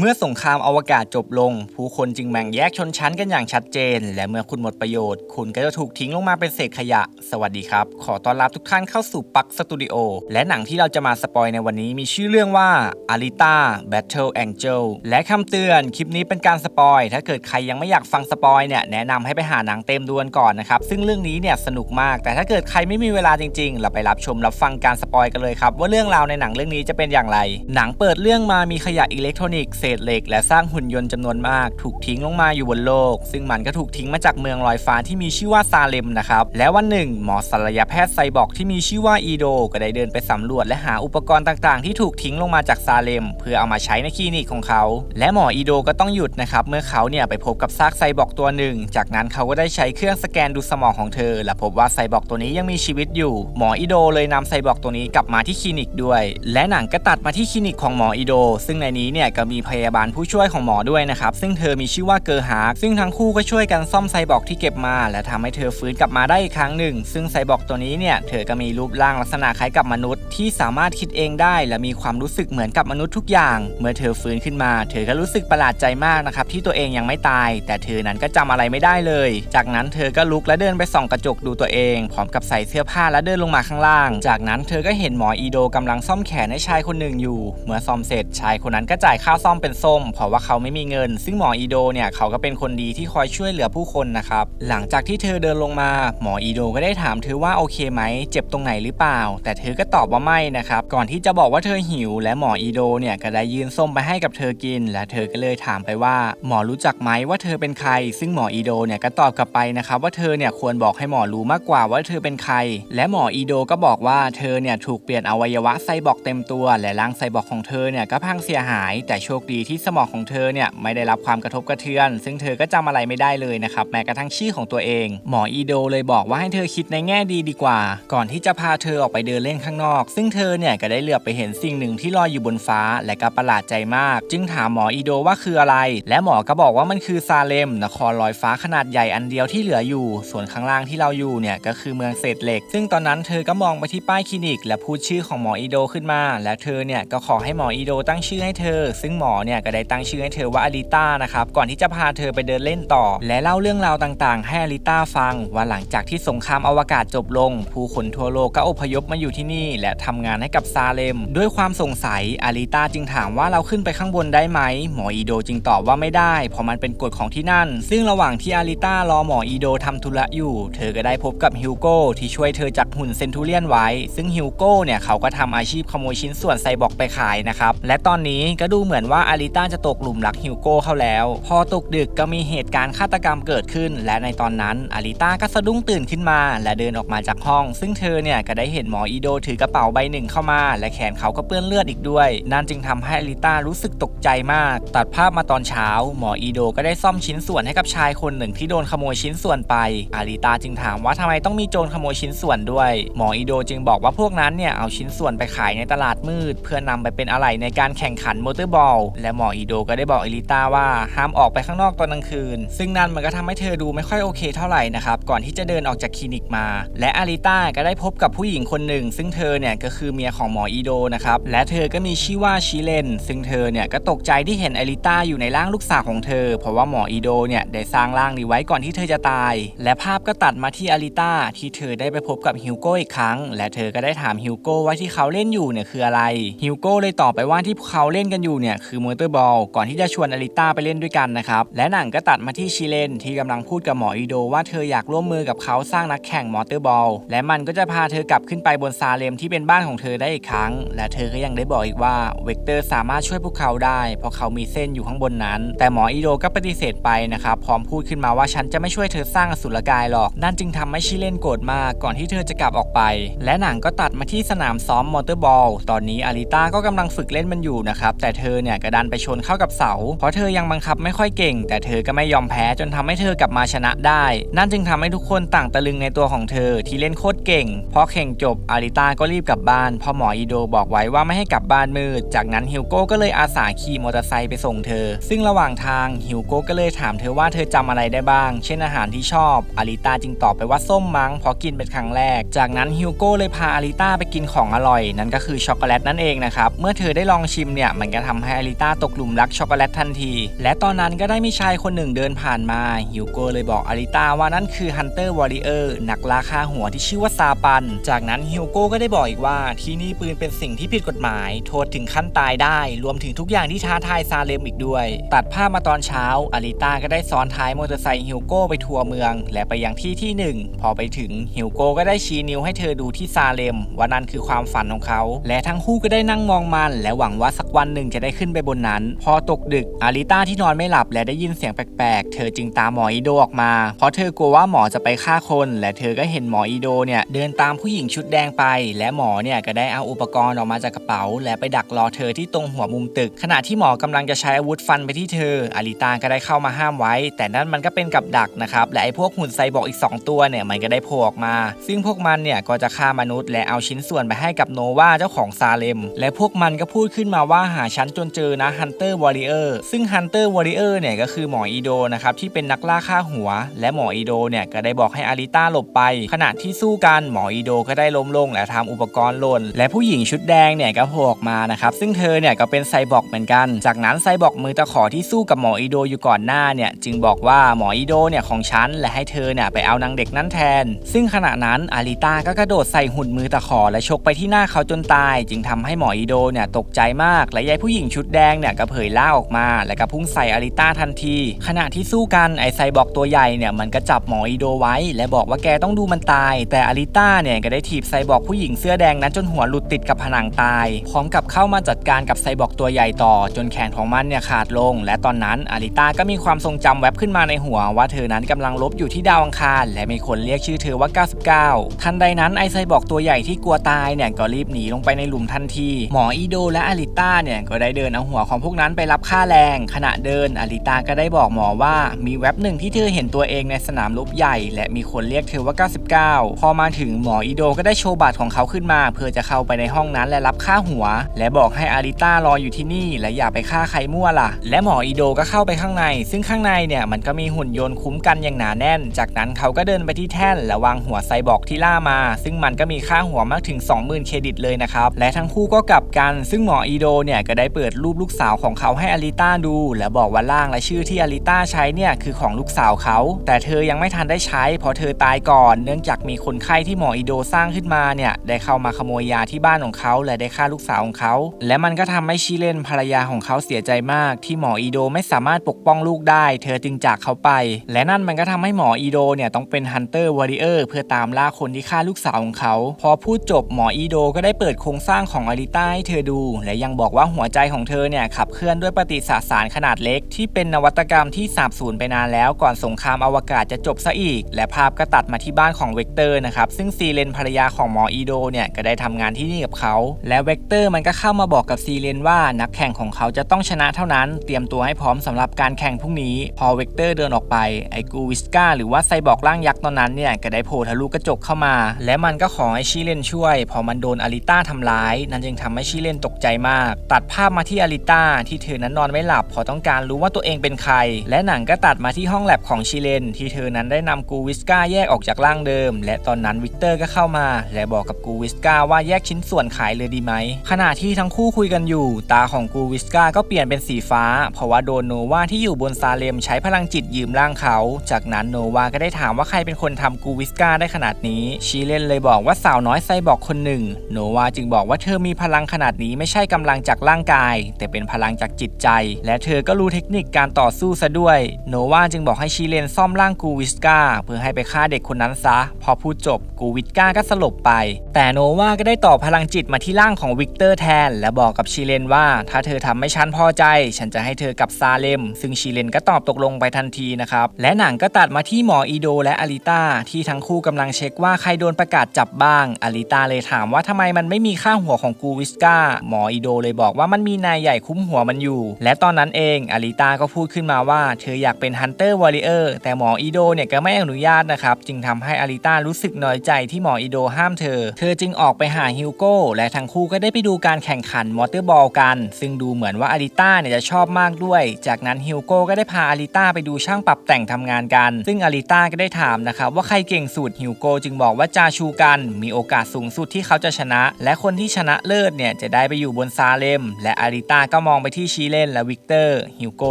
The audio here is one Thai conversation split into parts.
เมื่อสงครามอวกาศจบลง ผู้คนจึงแบ่งแยกชนชั้นกันอย่างชัดเจน และเมื่อคุณหมดประโยชน์ คุณก็จะถูกทิ้งลงมาเป็นเศษขยะ สวัสดีครับ ขอต้อนรับทุกท่านเข้าสู่ปักสตูดิโอและหนังที่เราจะมาสปอยในวันนี้มีชื่อเรื่องว่า Alita Battle Angel และคำเตือนคลิปนี้เป็นการสปอย ถ้าเกิดใครยังไม่อยากฟังสปอยเนี่ยแนะนำให้ไปหาหนังเต็มดวนก่อนนะครับซึ่งเรื่องนี้เนี่ยสนุกมาก แต่ถ้าเกิดใครไม่มีเวลาจริง ๆ เราไปรับชมรับฟังการสปอยกันเลยครับว่าเรื่องราวในหนังเรื่องนี้จะเป็นอย่างไร หนังเปิดเรื่องมามีขยะอิเล็กทรอนิกส์ษเหล็ก และสร้างหุ่นยนต์จำนวนมาก ถูกทิ้งลงมาอยู่บนโลก ซึ่งมันก็ถูกทิ้งมาจากเมืองลอยฟ้าที่มีชื่อว่าซาเลมนะครับ และวันหนึ่ง หมอศัลยแพทย์ไซบอร์กที่มีชื่อว่าอีโดก็ได้เดินไปสำรวจและหาอุปกรณ์ต่างๆ ที่ถูกทิ้งลงมาจากซาเลม เพื่อเอามาใช้ในคลินิกของเขา และหมออีโดก็ต้องหยุดนะครับเมื่อเขาเนี่ยไปพบกับซากไซบอร์กตัวหนึ่ง จากนั้นเขาก็ได้ใช้เครื่องสแกนดูสมองของเธอ และพบว่าไซบอร์กตัวนี้ยังมีชีวิตอยู่ หมออีโดเลยนำไซบอร์กตัวนี้กลับมาที่คลินิกด้วย และหนังก็ตัดมาที่คลินิกของหมออีโด ซึ่งในนี้เนี่ยก็มีพยาบาลผู้ช่วยของหมอด้วยนะครับ ซึ่งเธอมีชื่อว่าเกอร์ฮาร์กซึ่งทั้งคู่ก็ช่วยกันซ่อมไซบอร์กที่เก็บมา และทำให้เธอฟื้นกลับมาได้อีกครั้งหนึ่ง ซึ่งไซบอร์กตัวนี้เนี่ยเธอก็มีรูปร่างลักษณะคล้ายกับมนุษย์ ที่สามารถคิดเองได้ และมีความรู้สึกเหมือนกับมนุษย์ทุกอย่าง เมื่อเธอฟื้นขึ้นมา เธอก็รู้สึกประหลาดใจมากนะครับที่ตัวเองยังไม่ตาย แต่เธอนั้นก็จำอะไรไม่ได้เลย จากนั้นเธอก็ลุกและเดินไปส่องกระจกดูตัวเองพร้อมกับใส่เสื้อผ้าและเดินลงมาข้างล่าง จากนั้นเธอก็เห็นหมออีโดกำลังซ่อมแขนให้ชายคนหนึ่งอยู่ เมื่อซ่อมเสร็จชายคนนั้นก็จ่ายค่าซ่อมเป็นส้ม เพราะว่าเขาไม่มีเงิน ซึ่งหมออีโดเนี่ยเขาก็เป็นคนดีที่คอยช่วยเหลือผู้คนนะครับ หลังจากที่เธอเดินลงมา หมออีโดก็ได้ถามเธอว่าโอเคไหม เจ็บตรงไหนหรือเปล่า แต่เธอก็ตอบว่าไม่นะครับ ก่อนที่จะบอกว่าเธอหิว และหมออีโดเนี่ยก็ได้ยื่นส้มไปให้กับเธอกิน และเธอก็เลยถามไปว่า หมอรู้จักไหมว่าเธอเป็นใคร ซึ่งหมออีโดเนี่ยก็ตอบกลับไปนะครับว่าเธอเนี่ยควรบอกให้หมอรู้มากกว่าว่าเธอเป็นใคร และหมออีโดก็บอกว่าเธอเนี่ยถูกเปลี่ยนอวัยวะไซบอร์กเต็มตัว และร่างไซบอร์กของเธอเนี่ยก็พังเสียหาย แต่โชคดีที่สมองของเธอเนี่ยไม่ได้รับความกระทบกระเทือน ซึ่งเธอก็จำอะไรไม่ได้เลยนะครับแม้กระทั่งชื่อของตัวเอง หมออีโดเลยบอกว่าให้เธอคิดในแง่ดีดีกว่า ก่อนที่จะพาเธอออกไปเดินเล่นข้างนอก ซึ่งเธอเนี่ยก็ได้เหลือบไปเห็นสิ่งหนึ่งที่ลอยอยู่บนฟ้าและก็ประหลาดใจมาก จึงถามหมออีโดว่าคืออะไร และหมอก็บอกว่ามันคือซาเลมนครลอยฟ้าขนาดใหญ่อันเดียวที่เหลืออยู่ ส่วนข้างล่างที่เราอยู่เนี่ยก็คือเมืองเศษเหล็ก ซึ่งตอนนั้นเธอก็มองไปที่ป้ายคลินิก และพูดชื่อของหมออีโดขึ้นมา และเธอเนี่ยก็ขอให้หมออีโดตั้งชื่อให้เธอ ซึ่งหมอเนี่ยก็ได้ตั้งชื่อให้เธอว่าอลิต้านะครับก่อนที่จะพาเธอไปเดินเล่นต่อ และเล่าเรื่องราวต่างๆ ให้อลิต้าฟัง ว่าหลังจากที่สงครามอวกาศจบลง ผู้คนทั่วโลกก็อพยพมาอยู่ที่นี่ และทำงานให้กับซาเลม ด้วยความสงสัยอลิต้าจึงถามว่าเราขึ้นไปข้างบนได้ไหม หมออีโดจึงตอบว่าไม่ได้ เพราะมันเป็นกฎของที่นั่น ซึ่งระหว่างที่อาริต้ารอหมออีโดทำธุระอยู่ เธอก็ได้พบกับฮิวโก้ที่ช่วยเธอจากหุ่นเซนทูเลียนไว้ ซึ่งฮิวโก้เนี่ยเขาก็ทำอาชีพขโมยชิ้นส่วนไซบอร์กไปขายนะครับและตอนนี้ก็ดูเหมือนว่าอาริต้าจะตกหลุมรักฮิวโก้เข้าแล้ว พอตกดึกก็มีเหตุการณ์ฆาตกรรมเกิดขึ้น และในตอนนั้นอาริต้าก็สะดุ้งตื่นขึ้นมา และเดินออกมาจากห้อง ซึ่งเธอเนี่ยก็ได้เห็นหมออีโดถือกระเป๋าใบหนึ่งเข้ามา และแขนเขาก็เปื้อนเลือดอีกด้วย นั่นจึงทำให้อาริต้ารู้สึกตกใจมาก ตัดภาพมาตอนเช้า หมออีโดก็ได้ซ่อมชิ้นส่วนให้กับชายคนหนึ่งที่โดนขโมยชิ้นส่วนไป อาริต้าจึงถามว่าทำไมต้องมีโจรขโมยชิ้นส่วนด้วย หมออีโดจึงบอกว่าพวกนั้นเนี่ยเอาชิ้นส่วนไปขายในตลาดมืด เพื่อนำไปเป็นอะไหล่ในการแข่งขันมอเตอร์บอลและหมออีโดก็ได้บอกอาริต้าว่าห้ามออกไปข้างนอกตอนกลางคืน ซึ่งนั่นมันก็ทำให้เธอดูไม่ค่อยโอเคเท่าไหร่นะครับก่อนที่จะเดินออกจากคลินิกมา และอาริต้าก็ได้พบกับผู้หญิงคนหนึ่ง ซึ่งเธอเนี่ยก็คือเมียของหมออีโดนะครับและเธอก็มีชื่อว่าชิเลนซึ่งเธอเนี่ยก็ตกใจที่เห็นอาริต้าอยู่ในร่างลูกสาวของเธอ เพราะว่าหมออีโดเนี่ยได้สร้างร่างนี้ไว้ก่อนที่เธอจะตาย และภาพก็ตัดมาที่อาริต้าที่เธอได้ไปพบกับฮิวโก้อีกครั้ง และเธอก็ได้ถามฮิวโก้ว่าที่เขาเล่นอยู่เนี่ยคืออะไรฮิวโก้เลยตอบไปว่าที่พวกเขาเล่นกันอยู่เนี่ยคือมอเตอร์บอลก่อนที่จะชวนอาริตาไปเล่นด้วยกันนะครับ และหนังก็ตัดมาที่ชิเลนที่กำลังพูดกับหมออีโดว่าเธออยากร่วมมือกับเขาสร้างนักแข่งมอเตอร์บอลและมันก็จะพาเธอกลับขึ้นไปบนซาเลมที่เป็นบ้านของเธอได้อีกครั้ง และเธอก็ยังได้บอกอีกว่าเวกเตอร์สามารถช่วยพวกเขาได้ เพราะเขามีเส้นอยู่ข้างบนนั้น แต่หมออีโดก็ปฏิเสธไปนะครับพร้อมพูดขึ้นมาว่าฉันจะไม่ช่วยเธอสร้างอสุรกายหรอก นั่นจึงทำให้ชิเลนโกรธมากก่อนที่เธอจะกลับออกไป และหนังก็ตัดมาที่สนามซ้อมมอเตอร์บอลตอนนี้อาริต้าก็กำลังฝึกเล่นมันอยู่นะครับแต่เธอเนี่ยกระดันไปชนเข้ากับเสา เพราะเธอยังบังคับไม่ค่อยเก่ง แต่เธอก็ไม่ยอมแพ้จนทำให้เธอกลับมาชนะได้ นั่นจึงทำให้ทุกคนต่างตะลึงในตัวของเธอที่เล่นโคตรเก่ง พอแข่งจบอาริตาก็รีบกลับบ้านพอหมออีโดบอกไว้ว่าไม่ให้กลับบ้านมืด จากนั้นฮิวโก้ก็เลยอาสาขี่มอเตอร์ไซค์ไปส่งเธอ ซึ่งระหว่างทางฮิวโก้ก็เลยถามเธอว่าเธอจำอะไรได้บ้าง เช่นอาหารที่ชอบอาริตาจึงตอบไปว่าส้มมั้งเพราะกินเป็นครั้งแรก จากนั้นฮิวโก้เลยพาอาริตาไปกินของอร่อย นั่นก็คือช็อกโกแลตนั่นเองนะครับเมื่อเธอได้ลองชิมเนี่ยมันก็ทำให้อาริต้าตกหลุมรักช็อกโกแลตทันที และตอนนั้นก็ได้มีชายคนหนึ่งเดินผ่านมาฮิวโก้เลยบอกอาริต้าว่านั่นคือฮันเตอร์วอริเออร์นักล่าฆ่าหัวที่ชื่อว่าซาปัน จากนั้นฮิวโก้ก็ได้บอกอีกว่าที่นี่ปืนเป็นสิ่งที่ผิดกฎหมาย โทษถึงขั้นตายได้ รวมถึงทุกอย่างที่ท้าทายซาเลมอีกด้วย ตัดภาพมาตอนเช้าอาริต้าก็ได้ซ้อนท้ายมอเตอร์ไซค์ฮิวโก้ไปทัวร์เมือง และไปยังที่ที่หนึ่งพอไปถึงฮิวโก้ก็ได้ชี้นิ้วให้เธอดูที่ซาเลมว่านั่นคือความฝันของเขา และทั้งคู่ก็ได้นั่งมองมัน และหวังว่าสักวันหนึ่งจะได้ขึ้นไปบนนั้น พอตกดึกอาริต้าที่นอนไม่หลับและได้ยินเสียงแปลกๆ เธอจึงตามหมออีโดออกมา เพราะเธอกลัวว่าหมอจะไปฆ่าคน และเธอก็เห็นหมออีโดเนี่ยเดินตามผู้หญิงชุดแดงไป และหมอเนี่ยก็ได้เอาอุปกรณ์ออกมาจากกระเป๋า และไปดักรอเธอที่ตรงหัวมุมตึก ขณะที่หมอกำลังจะใช้อาวุธฟันไปที่เธออาริต้าก็ได้เข้ามาห้ามไว้ แต่นั่นมันก็เป็นกับดักนะครับและไอ้พวกหุ่นไซบอร์กอีก 2 ตัวเนี่ยมันก็ได้โผล่ออกมา ซึ่งพวกมันเนี่ยก็จะฆ่ามนุษย์ และเอาชิ้นส่วนไปให้กับโนวาเจ้าของซาเลม และพวกมันก็พูดขึ้นมาว่าหาฉันจนเจอนะฮันเตอร์วอริเออร์ซึ่งฮันเตอร์วอริเออร์เนี่ยก็คือหมออีโดนะครับที่เป็นนักล่าฆ่าหัว และหมออีโดเนี่ยก็ได้บอกให้อาริต้าหลบไป ขณะที่สู้กันหมออีโดก็ได้ล้มลงและทำอุปกรณ์หล่น และผู้หญิงชุดแดงเนี่ยก็โผล่ออกมานะครับซึ่งเธอเนี่ยก็เป็นไซบอร์กเหมือนกัน จากนั้นไซบอร์กมือตะขอที่สู้กับหมออีโดอยู่ก่อนหน้าเนี่ยจึงบอกว่าหมออีโดเนี่ยของฉันและให้เธอเนี่ยไปเอานางเด็กนั้นแทน ซึ่งขณะนั้นอาริต้าก็กระโดดใส่หุ่นมือตะขอและชกไปที่หน้าเขาจนตาย จึงทำให้หมออีโดเนี่ยตกใจมากและยายผู้หญิงชุดแดงเนี่ยก็เผยล่าออกมา และก็พุ่งใส่อาริต้าทันที ขณะที่สู้กันไอไซบอกตัวใหญ่เนี่ยมันก็จับหมออีโดไว้ และบอกว่าแกต้องดูมันตาย แต่อาริต้าเนี่ยก็ได้ถีบไซบอกผู้หญิงเสื้อแดงนั้นจนหัวหลุดติดกับผนังตาย พร้อมกับเข้ามาจัดการกับไซบอกตัวใหญ่ต่อ จนแขนของมันเนี่ยขาดลง และตอนนั้นอาริต้าก็มีความทรงจำแวบขึ้นมาในหัว ว่าเธอนั้นกำลังลบอยู่ที่ดาวอังคาร และมีคนเรียกชื่อเธอว่า 99 ทันใดนั้นไอไซบอกตัวใหญ่ที่กลัวตายเนี่ยก็รีบหนีลงไปในหลุมทันที หมออีโดและอาริต้าเนี่ยก็ได้เดินเอาหัวของพวกนั้นไปรับค่าแรง ขณะเดินอาริต้าก็ได้บอกหมอว่า มีแว็บหนึ่งที่เธอเห็นตัวเองในสนามรบใหญ่ และมีคนเรียกเธอว่า 99 พอมาถึงหมออีโดก็ได้โชว์บัตรของเขาขึ้นมา เพื่อจะเข้าไปในห้องนั้นและรับค่าหัว และบอกให้อาริต้ารออยู่ที่นี่ และอย่าไปฆ่าใครมั่วล่ะ และหมออีโดก็เข้าไปข้างใน ซึ่งข้างในเนี่ยมันก็มีหุ่นยนต์คุ้มกันอย่างหนาแน่น จากนั้นเขาก็เดินไปที่แท่นและวางหัวไซบอร์กที่ล่ามา ซึ่งมันก็มีค่าหัวมากถึง 20,000 เครดิตเลยนะครับและทั้งคู่ก็กลับกัน ซึ่งหมออีโดเนี่ยก็ได้เปิดรูปลูกกสาวของเขาให้อาริต้าดู และบอกว่าร่างและชื่อที่อาริต้าใช้เนี่ยคือของลูกสาวเขา แต่เธอยังไม่ทันได้ใช้ เพราะเธอตายก่อน เนื่องจากมีคนไข้ที่หมออีโดสร้างขึ้นมาเนี่ยได้เข้ามาขโมยยาที่บ้านของเขา และได้ฆ่าลูกสาวของเขา และมันก็ทำให้ชิเลนภรรยาของเขาเสียใจมาก ที่หมออีโดไม่สามารถปกป้องลูกได้ เธอจึงจากเขาไป และนั่นมันก็ทำให้หมออีโดเนี่ยต้องเป็นฮันเตอร์วอริเออร์เพื่อตามล่าคนที่ฆ่าลูกสาวของเขา พอพูดจบหมออีโดก็ได้เปิดโครงสร้างของอาริต้าให้เธอดู และยังบอกว่าหัวใจของเธอเนี่ยขับเคลื่อนด้วยปฏิสสารขนาดเล็ก ที่เป็นนวัตกรรมที่สาบสูญไปนานแล้วก่อนสงครามอวกาศจะจบซะอีก และภาพก็ตัดมาที่บ้านของเวกเตอร์นะครับซึ่งซีเลนภรรยาของหมออีโดเนี่ยก็ได้ทำงานที่นี่กับเขา และเวกเตอร์มันก็เข้ามาบอกกับซีเลนว่านักแข่งของเขาจะต้องชนะเท่านั้นเตรียมตัวให้พร้อมสำหรับการแข่งพรุ่งนี้ พอเวกเตอร์เดินออกไปไอกูวิสกาหรือว่าไซบอร์กร่างยักษ์ตอนนั้นเนี่ยก็ได้โผล่ทะลุกระจกเข้ามา และมันก็ขอให้ชิเลนช่วย พอมันโดนอาริต้าทำร้าย นั่นจึงทำให้ชิเลนตกใจมาก ตัดภาพมาที่อาริต้าที่เธอนั้นนอนไม่หลับเพอต้องการรู้ว่าตัวเองเป็นใคร และหนังก็ตัดมาที่ห้องแลบของชิเลน ที่เธอนั้นได้นำกูวิสกาแยกออกจากร่างเดิม และตอนนั้นวิกเตอร์ก็เข้ามา และบอกกับกูวิสกาว่าแยกชิ้นส่วนขายเลยดีไหมขณะที่ทั้งคู่คุยกันอยู่ ตาของกูวิสกาก็เปลี่ยนเป็นสีฟ้า เพราะว่าโดนโนวาที่อยู่บนซาเลมใช้พลังจิตยืมร่างเขา จากนั้นโนวาก็ได้ถามว่าใครเป็นคนทำกูวิสกาได้ขนาดนี้ชิเลนเลยบอกว่าสาวน้อยไซบอร์กคนหนึ่ง โนวาจึงบอกว่าเธอมีพลังขนาดนี้ไม่ใช่กำลังจากร่างกาย แต่เป็นพลังจากจิตใจ และเธอก็รู้เทคนิคการต่อสู้ซะด้วย โนวาจึงบอกให้ชิเลนซ่อมร่างกูวิสกาเพื่อให้ไปฆ่าเด็กคนนั้นซะ พอพูดจบกูวิสกาก็สลบไป แต่โนวาก็ได้ต่อพลังจิตมาที่ร่างของวิกเตอร์แทน และบอกกับชิเลนว่า ถ้าเธอทำให้ฉันพอใจ ฉันจะให้เธอกับซาเลม ซึ่งชิเลนก็ตอบตกลงไปทันทีนะครับและหนังก็ตัดมาที่หมออีโดและอาริต้าที่ทั้งคู่กำลังเช็คว่าใครโดนประกาศจับบ้างอาริต้าเลยถามว่าทำไมมันไม่มีค่าหัวของกูวิสกาหมออีโดเลยบอกว่ามันมีนายใหญ่คุ้มหัวมันอยู่ และตอนนั้นเองอาริต้าก็พูดขึ้นมาว่า เธออยากเป็นฮันเตอร์วอริเออร์แต่หมออีโดเนี่ยก็ไม่อนุญาตนะครับ จึงทำให้อาริต้ารู้สึกน้อยใจที่หมออีโดห้ามเธอ เธอจึงออกไปหาฮิวโก้และทั้งคู่ก็ได้ไปดูการแข่งขันมอเตอร์บอลกัน ซึ่งดูเหมือนว่าอาริต้าเนี่ยจะชอบมากด้วย จากนั้นฮิวโก้ก็ได้พาอาริต้าไปดูช่างปรับแต่งทำงานกัน ซึ่งอาริต้าก็ได้ถามนะครับว่าใครเก่งสุดฮิวโก้จึงบอกว่าจาชูกันมีโอกาสสูงสุดที่เขาจะชนะ และคนที่ชนะเลิศเนี่ยจะได้ไปอยู่บนซาเลม และอาริต้าก็มองไปที่ชีเลนและวิกเตอร์ฮิวโก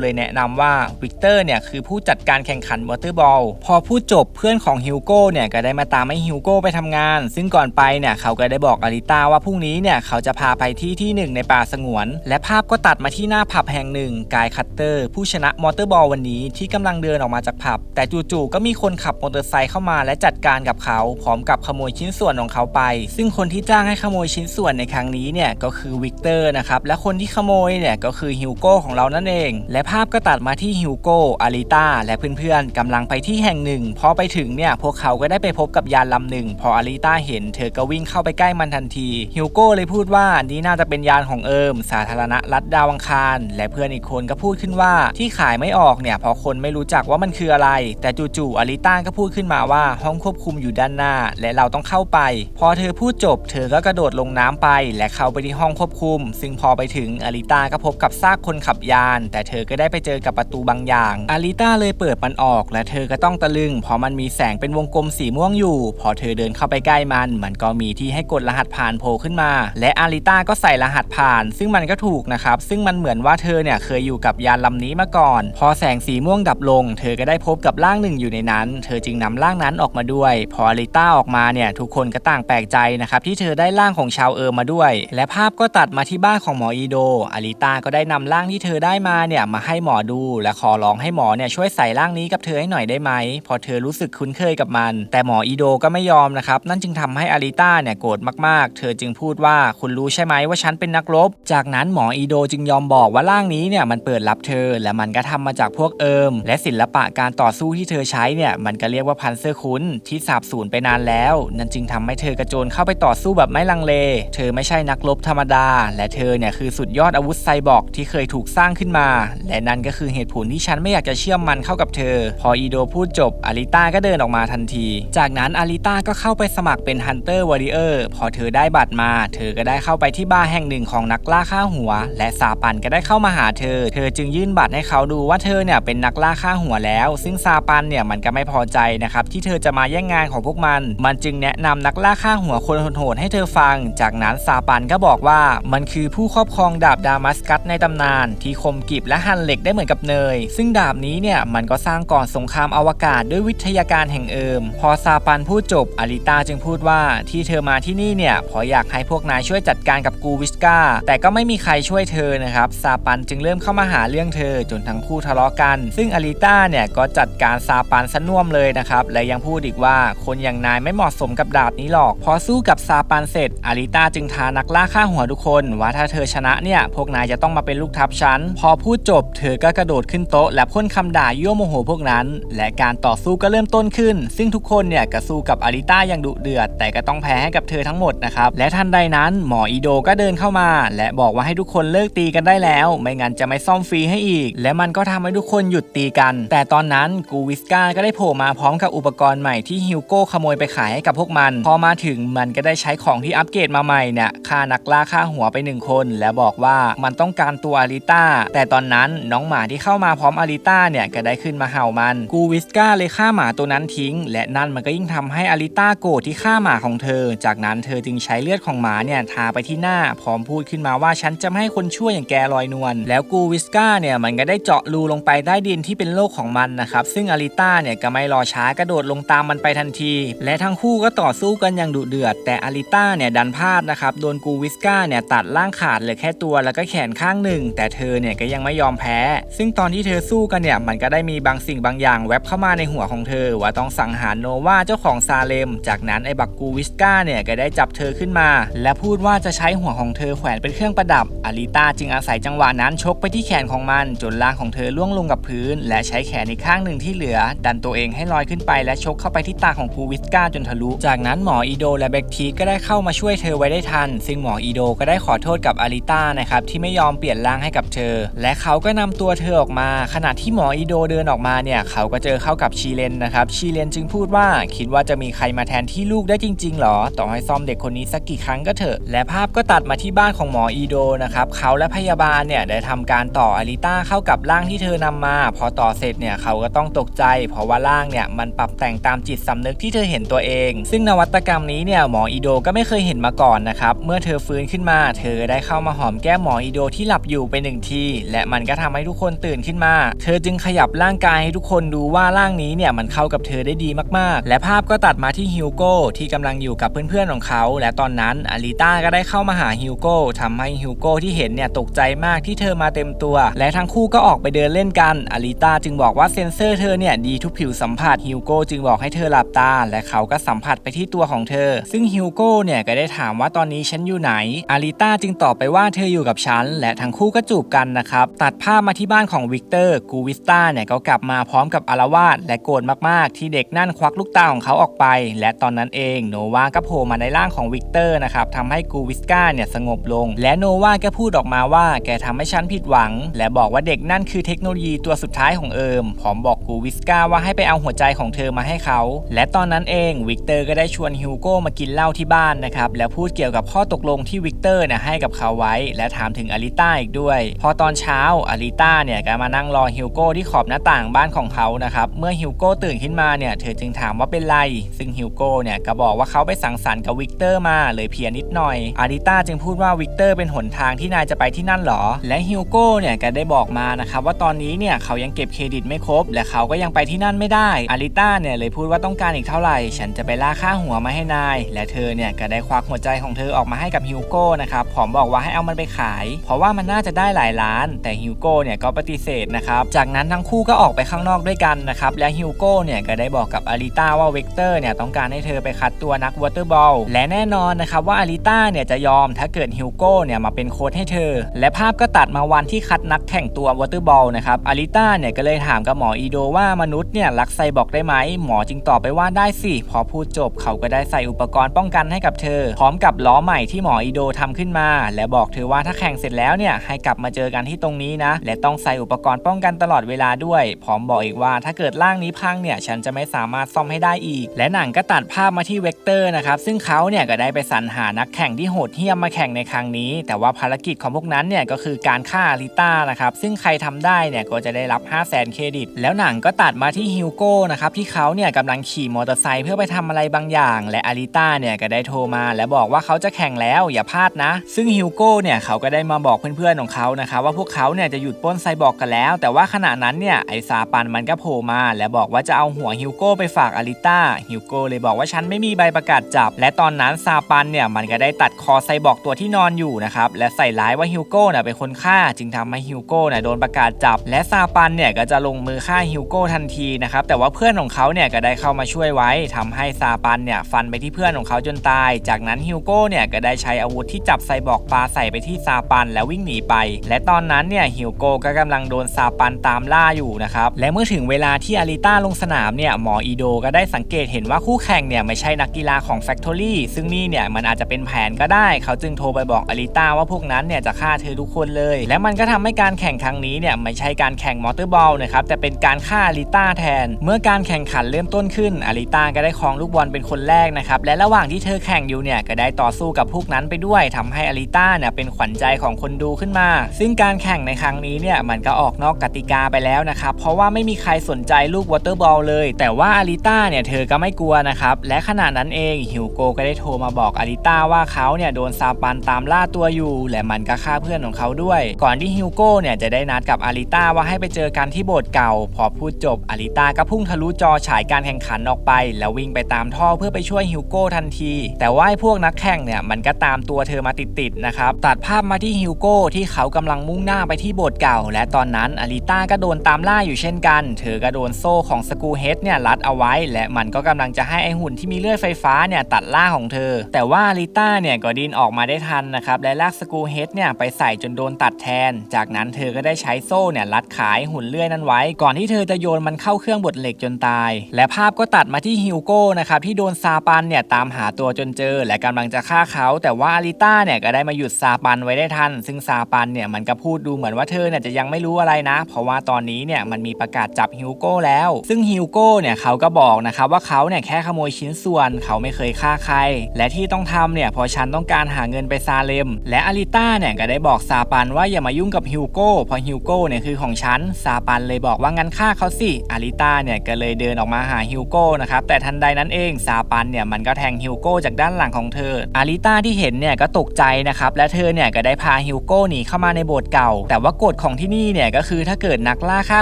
เลยแนะนำว่าวิกเตอร์เนี่ยคือผู้จัดการแข่งขันวอเตอร์บอลพอพูดจบเพื่อนของฮิวโกเนี่ยก็ได้มาตามให้ฮิวโกไปทำงาน ซึ่งก่อนไปเนี่ยเขาก็ได้บอกอาริต้าว่าพรุ่งนี้เนี่ยเขาจะพาไปที่ที่หนึ่งในป่าสงวน และภาพก็ตัดมาที่หน้าผับแห่งหนึ่งกายคัตเตอร์ ผู้ชนะมอเตอร์บอลวันนี้ที่กำลังเดินออกมาจากผับ แต่จู่ๆก็มีคนขับมอเตอร์ไซค์เข้ามาและจัดการกับเขาพร้อมกับขโมยชิ้นส่วนของเขาไป ซึ่งคนที่จ้างให้ขโมยชิ้นส่วนในครั้งนี้เนี่ยก็คือวิกเตอร์นะครับและคนที่ขโมยเนี่ยก็คือฮิวโก้ของเรานั่นเอง และภาพก็ตัดมาที่ฮิวโก้อาริต้าและเพื่อนๆกำลังไปที่แห่งหนึ่งพอไปถึงเนี่ยพวกเขาก็ได้ไปพบกับยานลำหนึ่ง พออาริต้าเห็นเธอก็วิ่งเข้าไปใกล้มันทันทีฮิวโก้เลยพูดว่านี่น่าจะเป็นยานของเอิมสาธารณรัฐดาวังคาร และเพื่อนอีกคนก็พูดขึ้นว่าที่ขายไม่ออกเนี่ยเพราะคนไม่รู้จักว่ามันคืออะไร แต่จู่ๆอาริต้าก็พูดขึ้นมาว่าห้องควบคุมอยู่ด้านหน้า และเราต้องเข้าไป พอเธอพูดจบ เธอก็กระโดดลงน้ำไป และเข้าไปที่ห้องควบคุม ซึ่งพอไปถึงอาริตาก็พบกับซากคนขับยาน แต่เธอก็ได้ไปเจอกับประตูบางอย่าง อาริต้าเลยเปิดมันออก และเธอก็ต้องตะลึงเพราะมันมีแสงเป็นวงกลมสีม่วงอยู่ พอเธอเดินเข้าไปใกล้มัน มันก็มีที่ให้กดรหัสผ่านโผล่ขึ้นมา และอาริต้าก็ใส่รหัสผ่าน ซึ่งมันก็ถูกนะครับ ซึ่งมันเหมือนว่าเธอเนี่ยเคยอยู่กับยานลำนี้มาก่อน พอแสงสีม่วงดับลง เธอก็ได้พบกับร่างหนึ่งอยู่ในนั้น เธอจึงนำร่างนั้นออกมาด้วย พออาริต้าออกมาเนี่ยทุกคนก็ต่างแปลกใจนะครับที่เธอได้ร่างของชาวเอิร์มมาด้วย และภาพก็ตัดมาที่บ้านของหมออีโดอาริต้าก็ได้นำร่างที่เธอได้มาเนี่ยมาให้หมอดู และขอร้องให้หมอเนี่ยช่วยใส่ร่างนี้กับเธอให้หน่อยได้ไหมพอเธอรู้สึกคุ้นเคยกับมัน แต่หมออีโดก็ไม่ยอมนะครับนั่นจึงทำให้อาริต้าเนี่ยโกรธมากๆ เธอจึงพูดว่าคุณรู้ใช่ไหมว่าฉันเป็นนักรบ จากนั้นหมออีโดจึงยอมบอกว่าร่างนี้เนี่ยมันเปิดรับเธอ และมันก็ทำมาจากพวกเอิมและศิลปะการต่อสู้ที่เธอใช้เนี่ยมันก็เรียกว่าพันเซอร์คุนที่สาบสูญไปนานแล้ว นั่นจึงทำให้เธอกระโจนเข้าไปต่อสู้แบบไม่ลังเล เธอไม่ใช่นักรบธรรมดา และเธอเนี่ยคือสุดยอดอาวุธไซบอร์กที่เคยถูกสร้างขึ้นมา และนั่นก็คือเหตุผลที่ฉันไม่อยากจะเชื่อมมันเข้ากับเธอ พออีโดพูดจบอาริต้าก็เดินออกมาทันที จากนั้นอาริต้าก็เข้าไปสมัครเป็นฮันเตอร์วอริเออร์พอเธอได้บัตรมา เธอก็ได้เข้าไปที่บาร์แห่งหนึ่งของนักล่าฆ่าหัว และซาปันก็ได้เข้ามาหาเธอ เธอจึงยื่นบัตรให้เขาดูว่าเธอเนี่ยเป็นนักล่าฆ่าหัวแล้ว ซึ่งซาปันเนี่ยมันก็ไม่พอใจนะครับที่เธอจะมาแย่งงานของพวกมัน มันจึงแนะนำนักล่าฆ่าหัวคนโหดให้เธอฟัง จากนั้นซาปันก็บอกว่ามันคือผู้ครอบครองดาบดามัสกัสในตำนาน ที่คมกริบและหั่นเหล็กได้เหมือนกับเนย ซึ่งดาบนี้เนี่ยมันก็สร้างก่อนสงครามอวกาศด้วยวิทยาการแห่งเอิม พอซาปันพูดจบอาริตาจึงพูดว่าที่เธอมาที่นี่เนี่ยเพราะอยากให้พวกนายช่วยจัดการกับกูวิสกาแต่ก็ไม่มีใครช่วยเธอนะครับซาปันจึงเริ่มเข้ามาหาเรื่องเธอจนทั้งคู่ทะเลาะกัน ซึ่งอาริตาเนี่ยก็จัดการซาปันสน่วมเลยนะครับและยังพูดอีกว่าคนอย่างนายไม่เหมาะสมกับดาบนี้หรอก พอสู้กับซาปันเสร็จอาริตาจึงทานักล่าฆ่าหัวทุกคนว่าถ้าเธอชนะเนี่ยพวกนายจะต้องมาเป็นลูกทัพฉัน พอพูดจบเธอก็กระโดดขึ้นโต๊ะและพ่นคำด่ายั่วโมโหพวกนั้น และการต่อสู้ก็เริ่มต้นขึ้น ซึ่งทุกคนเนี่ยก็สู้กับอาริต้าอย่างดุเดือด แต่ก็ต้องแพ้ให้กับเธอทั้งหมดนะครับ และทันใดนั้นหมออีโดก็เดินเข้ามา และบอกว่าให้ทุกคนเลิกตีกันได้แล้ว ไม่งั้นจะไม่ซ่อมฟรีให้อีก และมันก็ทำให้ทุกคนหยุดตีกัน แต่ตอนนั้นกูวิสกาก็ได้โผล่มาพร้อมกับอุปกรณ์ใหม่ที่ฮิวโก้ขโมยไปขายให้กับพวกมัน พอมาถึงมันก็ได้ใช้ของที่อัปเกรดมาใหม่เนี่ยฆ่านักล่าฆ่าหัวไปหนึ่งคน และบอกว่ามันต้องการตัวอาริต้าแต่ตอนนั้นน้องหมาที่เข้ามาพร้อมอาริต้าเนี่ยก็ได้ขึ้นมาเห่ามัน กูวิสก้าเลยฆ่าหมาตัวนั้นทิ้ง และนั่นมันก็ยิ่งทำให้อาริต้าโกรธที่ฆ่าหมาของเธอ จากนั้นเธอจึงใช้เลือดของหมาเนี่ยทาไปที่หน้าพร้อมพูดขึ้นมาว่าฉันจะไม่ให้คนช่วยอย่างแกลอยนวลแล้วกูวิสก้าเนี่ยมันก็ได้เจาะรูลงไปใต้ดินที่เป็นโลกของมันนะครับซึ่งอาริต้าเนี่ยก็ไม่รอช้ากระโดดลงตามมันไปทันที และทั้งคู่ก็ต่อสู้กันอย่างดุเดือด แต่อาริต้าเนี่ยดันพลาดนะครับโดนกูวิสกาเนี่ยตัดร่างขาดเหลือแค่ตัวแล้วก็แขนข้างหนึ่ง แต่เธอเนี่ยก็ยังไม่ยอมแพ้ ซึ่งตอนที่เธอสู้กันเนี่ยมันก็ได้มีบางสิ่งบางอย่างแวบเข้ามาในหัวของเธอ ว่าต้องสังหารโนวาเจ้าของซาเลม จากนั้นไอ้บักกูวิสกาเนี่ยก็ได้จับเธอขึ้นมา และพูดว่าจะใช้หัวของเธอแขวนเป็นเครื่องประดับอาริต้าจึงอาศัยจังหวะนั้นชกไปที่แขนของมันจนร่างของเธอล่วงลงกับพื้น และใช้แขนอีกข้างหนึ่งที่เหลือ ดันตัวเองให้ลอยขึ้นไปและชกเข้าไปที่ตาของกูวิสกาจนทะลุ จากนั้นหมออีโดและเบคทีก็ได้เข้ามาช่วยเธอไว้ได้ทัน ซึ่งหมออีโดก็ได้ขอโทษกับอาริตานะครับที่ไม่ยอมเปลี่ยนร่างให้กับเธอ และเขาก็นำตัวเธอออกมา ขณะที่หมออีโดเดินออกมาเนี่ยเขาก็เจอเข้ากับชีเลนนะครับชีเลนจึงพูดว่าคิดว่าจะมีใครมาแทนที่ลูกได้จริงๆหรอ ต่อให้ซ่อมเด็กคนนี้สักกี่ครั้งก็เถอะ และภาพก็ตัดมาที่บ้านของหมออีโดนะครับเขาและพยาบาลเนี่ยได้ทำการต่ออาริต้าเข้ากับร่างที่เธอนำมา พอต่อเสร็จเนี่ยเขาก็ต้องตกใจ เพราะว่าร่างเนี่ยมันปรับแต่งตามจิตสำนึกที่เธอเห็นตัวเอง ซึ่งนวัตกรรมนี้เนี่ยหมออีโดก็ไม่เคยเห็นมาก่อนนะครับเมื่อเธอฟื้นขึ้นมา เธอได้เข้ามาหอมแก้มหมออิโดที่หลับอยู่ไปหนึ่งที และมันก็ทำให้ทุกคนตื่นขึ้นมา เธอจึงขยับร่างกายให้ทุกคนดูว่าร่างนี้เนี่ยมันเข้ากับเธอได้ดีมากๆ และภาพก็ตัดมาที่ฮิวโก้ที่กำลังอยู่กับเพื่อนๆของเขา และตอนนั้นอาริต้าก็ได้เข้ามาหาฮิวโก้ทำให้ฮิวโก้ที่เห็นเนี่ยตกใจมากที่เธอมาเต็มตัว และทั้งคู่ก็ออกไปเดินเล่นกันอาริต้าจึงบอกว่าเซนเซอร์เธอเนี่ยดีทุกผิวสัมผัสฮิวโก้จึงบอกให้เธอหลับตา และเขาก็สัมผัสไปที่ตัวของเธอ ซึ่งฮิวโก้เนี่ยก็ได้ถามว่าตอนนี้ฉันอยู่ไหนอาริต้าจึงตอบไปว่าเธออยู่กับฉันและทั้งคู่ก็จูบกันนะครับ ตัดภาพมาที่บ้านของวิกเตอร์กูวิสตาเนี่ยก็กลับมาพร้อมกับอารวาสและโกรธมากๆ ที่เด็กนั่นควักลูกตาของเขาออกไป และตอนนั้นเองโนวาก็โผล่มาในร่างของวิกเตอร์นะครับทำให้กูวิสกาเนี่ยสงบลง และโนวาก็พูดออกมาว่าแกทำให้ฉันผิดหวัง และบอกว่าเด็กนั่นคือเทคโนโลยีตัวสุดท้ายของเอิมพร้อมบอกกูวิสกาว่าให้ไปเอาหัวใจของเธอมาให้เขา และตอนนั้นเองวิกเตอร์ก็ได้ชวนฮิวโก้มากินเหล้าที่บ้านนะครับแล้วพูดเกี่ยวกับข้อตกลงที่วิกเตอร์เนี่ยให้กับเขาไว้ และถามถึงอาริต้าอีกด้วย พอตอนเช้าอาริต้าเนี่ยก็มานั่งรอฮิวโก้ที่ขอบหน้าต่างบ้านของเขานะครับ เมื่อฮิวโก้ตื่นขึ้นมาเนี่ยเธอจึงถามว่าเป็นไร ซึ่งฮิวโก้เนี่ยก็บอกว่าเขาไปสังสรรค์กับวิกเตอร์มาเลยเพียนิดหน่อยอาริต้าจึงพูดว่าวิกเตอร์เป็นหนทางที่นายจะไปที่นั่นหรอ และฮิวโก้เนี่ยก็ได้บอกมานะครับว่าตอนนี้เนี่ยเขายังเก็บเครดิตไม่ครบ และเขาก็ยังไปที่นั่นไม่ได้อาริต้าเนี่ยเลยพูดว่าต้องการอีกเท่าไหร่ ฉันจะไปล่าค่าหัวมาให้นาย และเธอเนี่ยก็ได้ควักหัวใจของเธอออกมาให้กับฮิวโก้นะครับพร้อมบอกว่าให้เอามันไปขายเพราะว่ามันน่าจะได้หลายล้าน แต่ฮิวโก้เนี่ยก็ปฏิเสธนะครับจากนั้นทั้งคู่ก็ออกไปข้างนอกด้วยกันนะครับและฮิวโก้เนี่ยก็ได้บอกกับอาริต้าว่าเวกเตอร์เนี่ยต้องการให้เธอไปคัดตัวนักวอเตอร์บอลและแน่นอนนะครับว่าอาริต้าเนี่ยจะยอมถ้าเกิดฮิวโก้เนี่ยมาเป็นโค้ชให้เธอ และภาพก็ตัดมาวันที่คัดนักแข่งตัววอเตอร์บอลนะครับอาริต้าเนี่ยก็เลยถามกับหมออีโดว่ามนุษย์เนี่ยรักไซบอกได้ไหมหมอจึงตอบไปว่าได้สิพอพูดจบเขาก็ได้ใส่อุปกรณ์ป้องกันให้กับเธอ พร้อมกับล้อใหม่ที่หมออีโดทำขึ้นมา และบอกเธอว่าถ้าแข่งเสร็จแล้วเนี่ยให้กลับมาเจอกันที่ตรงนี้นะ และต้องใส่อุปกรณ์ป้องกันตลอดเวลาด้วย พร้อมบอกอีกว่าถ้าเกิดร่างนี้พังเนี่ยฉันจะไม่สามารถซ่อมให้ได้อีก และหนังก็ตัดภาพมาที่เวกเตอร์นะครับซึ่งเขาเนี่ยก็ได้ไปสรรหานักแข่งที่โหดเหี้ยมมาแข่งในครั้งนี้ แต่ว่าภารกิจของพวกนั้นเนี่ยก็คือการฆ่าอาริต้านะครับซึ่งใครทำได้เนี่ยก็จะได้รับ 5 0 0แสนเครดิต แล้วหนังก็ตัดมาที่ฮิวโก้นะครับที่เขาเนี่ยกำลังขี่มอเตอร์ไซค์เพื่อไปทำอะไรบางอย่าง และอาริต้าเนี่ยก็ได้โทรมา และบอกว่าเขาจะแข่งแล้วอย่าพลาดนะ ซึ่งฮิวโก้เนี่ยเขาก็ได้มาบอกเพื่อนๆของเขานะครับว่าพวกเขาเนี่ยจะหยุดป้นไซบอร์กกันแล้ว แต่ว่าขณะนั้นเนี่ยไอซาปันมันก็โผล่มา และบอกว่าจะเอาหัวฮิวโก้ไปฝากอาริต้าฮิวโก้เลยบอกว่าฉันไม่มีใบประกาศจับ และตอนนั้นซาปันเนี่ยมันก็ได้ตัดคอไซบอร์กตัวที่นอนอยู่นะครับและใส่ร้ายว่าฮิวโก้เนี่ยเป็นคนฆ่า จึงทำให้ฮิวโก้เนี่ยโดนประกาศจับ และซาปันเนี่ยก็จะลงมือฆ่าฮิวโก้ทันทีนะครับแต่ว่าเพื่อนของเขาเนี่ยก็ได้เข้ามาช่วยไว้ทำให้ซาปันเนี่ยฟันไปที่เพื่อนของเขาจนตาย จากนั้นฮิวโก้เนี่ยก็ได้ใช้อาวุธที่จับไซบอร์กปาใส่ไปที่ซาปนแล้ววิ่งหนีไป และตอนนั้นเนี่ยฮิวโกก็กำลังโดนซาปันตามล่าอยู่นะครับและเมื่อถึงเวลาที่อาริต้าลงสนามเนี่ยหมออีโดก็ได้สังเกตเห็นว่าคู่แข่งเนี่ยไม่ใช่นักกีฬาของ Factory ซึ่งนี่เนี่ยมันอาจจะเป็นแผนก็ได้ เขาจึงโทรไปบอกอาริต้าว่าพวกนั้นเนี่ยจะฆ่าเธอทุกคนเลย และมันก็ทำให้การแข่งครั้งนี้เนี่ยไม่ใช่การแข่งมอเตอร์บอลนะครับแต่เป็นการฆ่าอาริต้าแทน เมื่อการแข่งขันเริ่มต้นขึ้นอาริต้าก็ได้ครองลูกบอลเป็นคนแรกนะครับและระหว่างที่เธอแข่งอยู่เนี่ยก็ได้ต่อสู้กับพวกนั้นไปด้วยทำให้อาริต้าเนี่ยเป็นขวัญใจของคนดูขึ้นมา ซึ่งการแข่งในครั้งนี้เนี่ยมันก็ออกนอกกติกาไปแล้วนะครับเพราะว่าไม่มีใครสนใจลูกวอเตอร์บอลเลย แต่ว่าอาริต้าเนี่ยเธอก็ไม่กลัวนะครับและขณะนั้นเองฮิวโกก็ได้โทรมาบอกอาริต้าว่าเขาเนี่ยโดนซาปันตามล่าตัวอยู่ และมันก็ฆ่าเพื่อนของเขาด้วย ก่อนที่ฮิวโก้เนี่ยจะได้นัดกับอาริต้าว่าให้ไปเจอกันที่โบสถ์เก่า พอพูดจบอาริต้าก็พุ่งทะลุจอฉายการแข่งขันออกไป แล้ววิ่งไปตามท่อเพื่อไปช่วยฮิวโก้ทันที แต่ว่าพวกนักแข่งเนี่ยมันก็ตามตัวเธอมาติดๆนะครับตัดภาพมาที่ฮิวโก้ที่เขากำลังมุ่งหน้าไปที่โบสถ์เก่า และตอนนั้นอาริต้าก็โดนตามล่าอยู่เช่นกัน เธอก็โดนโซ่ของสกูเฮดเนี่ยรัดเอาไว้ และมันก็กำลังจะให้ไอหุ่นที่มีเลือดไฟฟ้าเนี่ยตัดล่าของเธอ แต่ว่าอาริต้าเนี่ยก็ดินออกมาได้ทันนะครับและลากสกูเฮดเนี่ยไปใส่จนโดนตัดแทน จากนั้นเธอก็ได้ใช้โซ่เนี่ยรัดขายหุ่นเลื่อยนั้นไว้ ก่อนที่เธอจะโยนมันเข้าเครื่องบดเหล็กจนตาย และภาพก็ตัดมาที่ฮิวโก้นะครับที่โดนซาปันเนี่ยตามหาตัวจนเจอ และกำลังจะฆ่าเขา แต่ว่าอาริต้าเนี่ยก็ได้มาหยุดซาปันไว้ได้ทันซึ่งซาปันเนี่ยมันก็พูดดูเหมือนว่าเธอเนี่ยจะยังไม่รู้อะไรนะ เพราะว่าตอนนี้เนี่ยมันมีประกาศจับฮิวโก้แล้ว ซึ่งฮิวโก้เนี่ยเขาก็บอกนะครับว่าเขาเนี่ยแค่ขโมยชิ้นส่วน เขาไม่เคยฆ่าใคร และที่ต้องทำเนี่ยเพราะฉันต้องการหาเงินไปซาเลม และอาริต้าเนี่ยก็ได้บอกซาปันว่าอย่ามายุ่งกับฮิวโก้เพราะฮิวโก้เนี่ยคือของฉันซาปันเลยบอกว่างั้นฆ่าเขาสิอาริต้าเนี่ยก็เลยเดินออกมาหาฮิวโก้นะครับแต่ทันใดนั้นเองซาปันเนี่ยมันก็แทงฮิวโก้จากด้านหลังของเธออาริต้าที่เห็นเนี่ยก็ตกใจนะครับและเธอเนี่ยก็ได้พาาฮิวโก้หนีเข้ามาในโบสถ์เก่า แต่ว่ากฎของที่นี่เนี่ยก็คือถ้าเกิดนักล่าฆ่า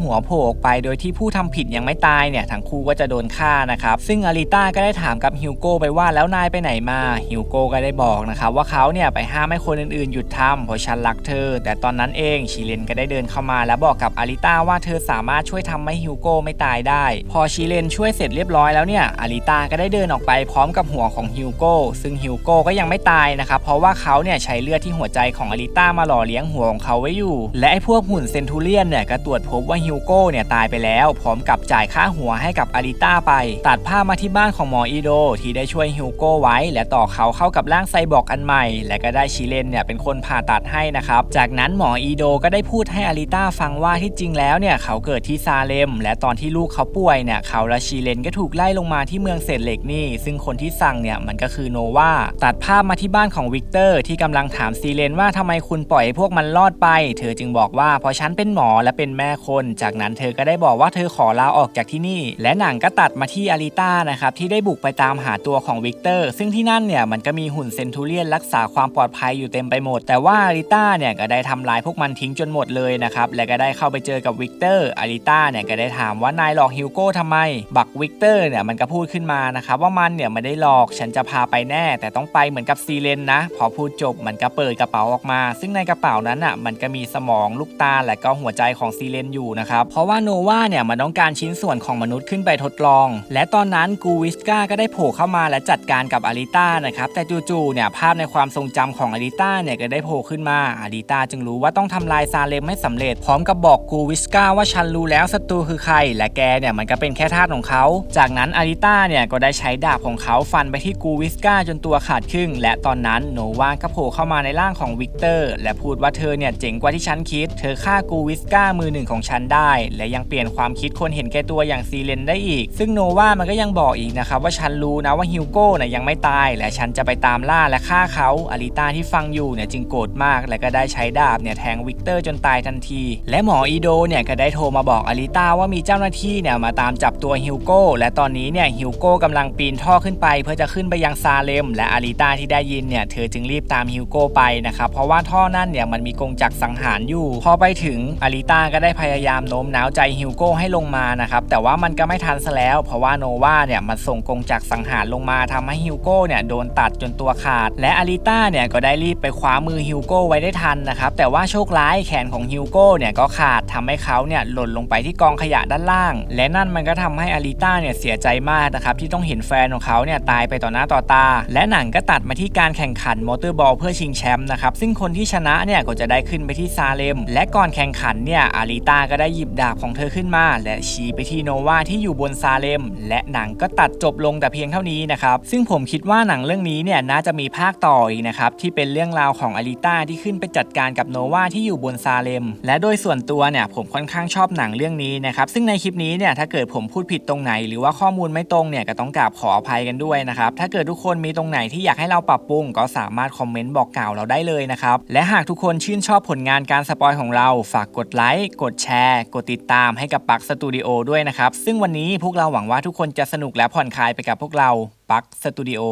หัวโผล่ออกไป โดยที่ผู้ทำผิดยังไม่ตายเนี่ยทั้งคู่ก็จะโดนฆ่านะครับ ซึ่งอาริต้าก็ได้ถามกับฮิวโก้ไปว่าแล้วนายไปไหนมาฮิวโก้ก็ได้บอกนะครับว่าเขาเนี่ยไปห้ามให้คนอื่นๆ หยุดทำเพราะฉันรักเธอ แต่ตอนนั้นเองชิเลนก็ได้เดินเข้ามา แล้วบอกกับอาริต้าว่าเธอสามารถช่วยทำให้ฮิวโก้ไม่ตายได้ พอชิเลนช่วยเสร็จเรียบร้อยแล้วเนี่ยอาริต้าก็ได้เดินออกไปพร้อมกับหัวของฮิวโก้ซึ่งฮิวโก้ก็ยังไม่ตายนะครับเพราะว่าเขาเนี่ยใช้เลือดที่หัวใจของอาริต้ามาหล่อเลี้ยงหัวของเขาไว้อยู่ และไอ้พวกหุ่นเซนทูเลียนเนี่ยก็ตรวจพบว่าฮิวโก้เนี่ยตายไปแล้ว พร้อมกับจ่ายค่าหัวให้กับอาริต้าไป ตัดภาพมาที่บ้านของหมออีโด ที่ได้ช่วยฮิวโก้ไว้ และต่อเขาเข้ากับร่างไซบอร์กอันใหม่ และก็ได้ชิเลนเนี่ยเป็นคนผ่าตัดให้นะครับ จากนั้นหมออีโดก็ได้พูดให้อาริต้าฟังว่าที่จริงแล้วเนี่ยเขาเกิดที่ซาเลม และตอนที่ลูกเขาป่วยเนี่ยเขาและชิเลนก็ถูกไล่ลงมาที่เมืองเศษเหล็กนี่ ซึ่งคนที่สั่งเนี่ยมันก็คือโนวาตัดภาพมาที่บ้านของวิกเตอร์ที่กำลังถามซีเลนว่าททำไมคุณปล่อยให้พวกมันรอดไป เธอจึงบอกว่าเพราะฉันเป็นหมอและเป็นแม่คน จากนั้นเธอก็ได้บอกว่าเธอขอลาออกจากที่นี่ และหนังก็ตัดมาที่อาริต้านะครับที่ได้บุกไปตามหาตัวของวิกเตอร์ ซึ่งที่นั่นเนี่ยมันก็มีหุ่นเซนทูเลียนรักษาความปลอดภัยอยู่เต็มไปหมด แต่ว่าอาริต้าเนี่ยก็ได้ทำลายพวกมันทิ้งจนหมดเลยนะครับและก็ได้เข้าไปเจอกับวิกเตอร์อาริต้าเนี่ยก็ได้ถามว่านายหลอกฮิวโก้ทำไม บักวิกเตอร์เนี่ยมันก็พูดขึ้นมานะครับว่ามันเนี่ยไม่ได้หลอกฉันจะพาไปแน่ แต่ต้องไปเหมือนกับซีเลนนะพอพูดจบมันก็เปิดกระเป๋าออกมาซึ่งในกระเป๋านั้นอะมันก็มีสมองลูกตาและก็หัวใจของซีเลนอยู่นะครับ เพราะว่าโนวาเนี่ยมันต้องการชิ้นส่วนของมนุษย์ขึ้นไปทดลอง และตอนนั้นกูวิสกาก็ได้โผล่เข้ามาและจัดการกับอาริต้านะครับ แต่จู่ๆเนี่ยภาพในความทรงจำของอาริต้าเนี่ยก็ได้โผล่ขึ้นมาอาริต้าจึงรู้ว่าต้องทำลายซาเลมให้สำเร็จ พร้อมกับบอกกูวิสกาว่าฉันรู้แล้วศัตรูคือใคร และแกเนี่ยมันก็เป็นแค่ทาสของเขา จากนั้นอาริต้าเนี่ยก็ได้ใช้ดาบของเขาฟันไปที่กูวิสกาจนตัวขาดครึ่ง และตอนนั้นโนวาก็โผล่เข้ามาในร่างของวิกเตอร์ และพูดว่าเธอเนี่ยเจ๋งกว่าที่ฉันคิด เธอฆ่ากูวิสก้ามือหนึ่งของฉันได้ และยังเปลี่ยนความคิดคนเห็นแก่ตัวอย่างซีเลนได้อีก ซึ่งโนวามันก็ยังบอกอีกนะครับว่าฉันรู้นะว่าฮิวโก้เนี่ยยังไม่ตาย และฉันจะไปตามล่าและฆ่าเขาอาริต้าที่ฟังอยู่เนี่ยจึงโกรธมาก และก็ได้ใช้ดาบเนี่ยแทงวิกเตอร์จนตายทันที และหมออีโดเนี่ยก็ได้โทรมาบอกอาริต้าว่ามีเจ้าหน้าที่เนี่ยมาตามจับตัวฮิวโก้และตอนนี้เนี่ยฮิวโก้กำลังปีนท่อขึ้นไป เพื่อจะขึ้นไปยังซาเลม และอาริตาที่ได้ยินเนี่ยเธอจึงรีบตามฮิวโก้ไปนะครับพราะว่าท่อนั่นเนี่ยมันมีกงจักรสังหารอยู่ พอไปถึงอาริต้าก็ได้พยายามโน้มน้าวใจฮิวโก้ให้ลงมานะครับแต่ว่ามันก็ไม่ทันซะแล้ว เพราะว่าโนวาเนี่ยมันส่งกงจักรสังหารลงมาทำให้ฮิวโก้เนี่ยโดนตัดจนตัวขาด และอาริต้าเนี่ยก็ได้รีบไปคว้ามือฮิวโก้ไว้ได้ทันนะครับแต่ว่าโชคร้ายแขนของฮิวโก้เนี่ยก็ขาดทำให้เขาเนี่ยหล่นลงไปที่กองขยะด้านล่าง และนั่นมันก็ทำให้อาริต้าเนี่ยเสียใจมากนะครับที่ต้องเห็นแฟนของเขาเนี่ยตายไปต่อหน้าต่อตา และหนังก็ตัดมาที่การแข่งขันมอเตอร์บอลเพื่อชิงแชมป์นะครับซึ่งคนที่ชนะเนี่ยก็จะได้ขึ้นไปที่ซาเลม และก่อนแข่งขันเนี่ยอาริต้าก็ได้หยิบดาบของเธอขึ้นมา และชี้ไปที่โนวาที่อยู่บนซาเลม และหนังก็ตัดจบลงแต่เพียงเท่านี้นะครับ ซึ่งผมคิดว่าหนังเรื่องนี้เนี่ยน่าจะมีภาคต่ออีกนะครับที่เป็นเรื่องราวของอาริต้าที่ขึ้นไปจัดการกับโนวาที่อยู่บนซาเลม และโดยส่วนตัวเนี่ยผมค่อนข้างชอบหนังเรื่องนี้นะครับซึ่งในคลิปนี้เนี่ยถ้าเกิดผมพูดผิดตรงไหน หรือว่าข้อมูลไม่ตรงเนี่ยก็ต้องกราบขออภัยกันด้วยนะครับถ้าเกิดทุกคนมีตรงไหนที่อยากให้เราปรับปรุงก็สามารถคอมเมนต์บอกกล่าวเราได้เลยนะครับ และหากทุกคนชื่นชอบผลงานการสปอยของเรา ฝากกดไลค์ กดแชร์ กดติดตามให้กับปักสตูดิโอด้วยนะครับ ซึ่งวันนี้พวกเราหวังว่าทุกคนจะสนุกและผ่อนคลายไปกับพวกเราปักสตูดิโอ